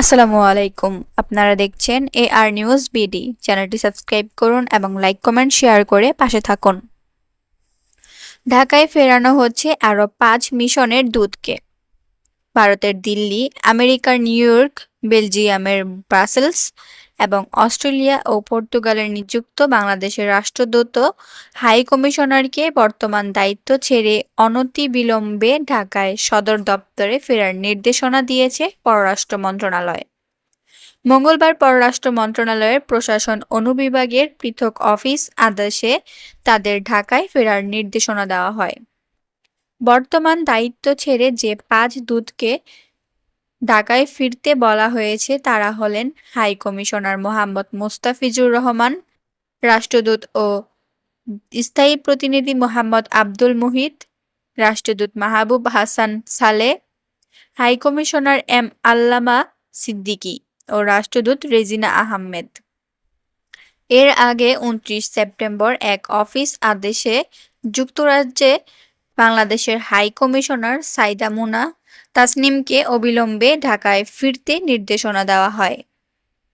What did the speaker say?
আসসালামু আলাইকুম। আপনারা দেখছেন এ আর নিউজ বিডি চ্যানেলটি সাবস্ক্রাইব করুন এবং লাইক, কমেন্ট, শেয়ার করে পাশে থাকুন। ঢাকায় ফেরানো হচ্ছে আরও পাঁচ মিশনের দূতকে। ভারতের দিল্লি আমেরিকার নিউ ইয়র্ক, বেলজিয়ামের ব্রাসেলস এবং অস্ট্রেলিয়া ও পর্তুগালের নিযুক্ত বাংলাদেশের রাষ্ট্রদূত, হাই কমিশনারকে বর্তমান দায়িত্ব ছেড়ে অনতিবিলম্বে ঢাকায় সদর দপ্তরে ফেরার নির্দেশনা দিয়েছে পররাষ্ট্র মন্ত্রণালয়। মঙ্গলবার পররাষ্ট্র মন্ত্রণালয়ের প্রশাসন অনুবিভাগের পৃথক অফিস আদেশে তাদের ঢাকায় ফেরার নির্দেশনা দেওয়া হয়। বর্তমান দায়িত্ব ছেড়ে যে পাঁচ দূতকে ঢাকায় ফিরতে বলা হয়েছে তারা হলেন হাই কমিশনার মোহাম্মদ মোস্তাফিজুর রহমান, রাষ্ট্রদূত ও স্থায়ী প্রতিনিধি মোহাম্মদ আব্দুল মুহিত, রাষ্ট্রদূত মাহবুব হাসান সালে, হাই কমিশনার এম আল্লামা সিদ্দিকী ও রাষ্ট্রদূত রেজিনা আহমেদ। এর আগে উনত্রিশ সেপ্টেম্বর এক অফিস আদেশে যুক্তরাজ্যে বাংলাদেশের হাই কমিশনার সাইদা মুনা তাসনিমকে অবিলম্বে ঢাকায় ফিরতে নির্দেশনা দেওয়া হয়।